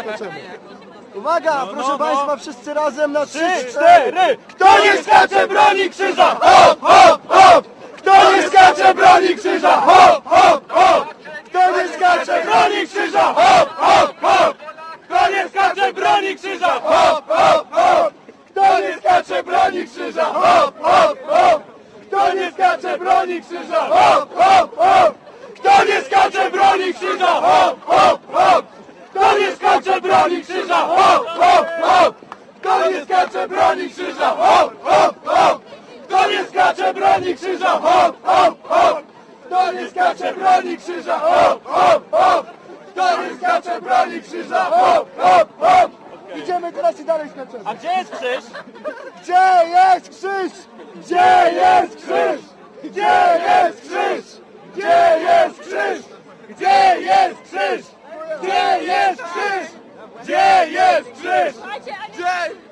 skaczemy. Uwaga, proszę no. Państwa, wszyscy razem na trzy, Trzy, cztery. cztery! Kto nie skacze, broni krzyża! Hop, hop, hop! Kto nie skacze, broni krzyża! Hop, hop, hop! Kto nie skacze, broni krzyża! Hop, hop, hop! Kto nie skacze, broni krzyża! Hop, hop, hop! Kto nie skacze, broni krzyża! Hop, hop, hop! Kto nie skacze, broni krzyża! Hop, hop, hop! Kto nie skacze, broni krzyża! Hop, skacze, broni krzyża! Hop, hop, hop! Kto nie skacze, broni krzyża! Hop, hop, hop! Kto nie skacze, broni krzyża! Hop, hop, hop! Kto nie skacze, broni krzyża! Hop, hop, hop! Kto nie skacze, broni krzyża! Hop, hop, hop! Idziemy teraz i dalej skaczemy. A gdzie jest krzyż? Gdzie jest krzyż? Gdzie jest krzyż? Gdzie jest krzyż? Gdzie jest krzyż? Gdzie jest krzyż? Gdzie jest krzyż? Gdzie jest krzyż? Gdzie?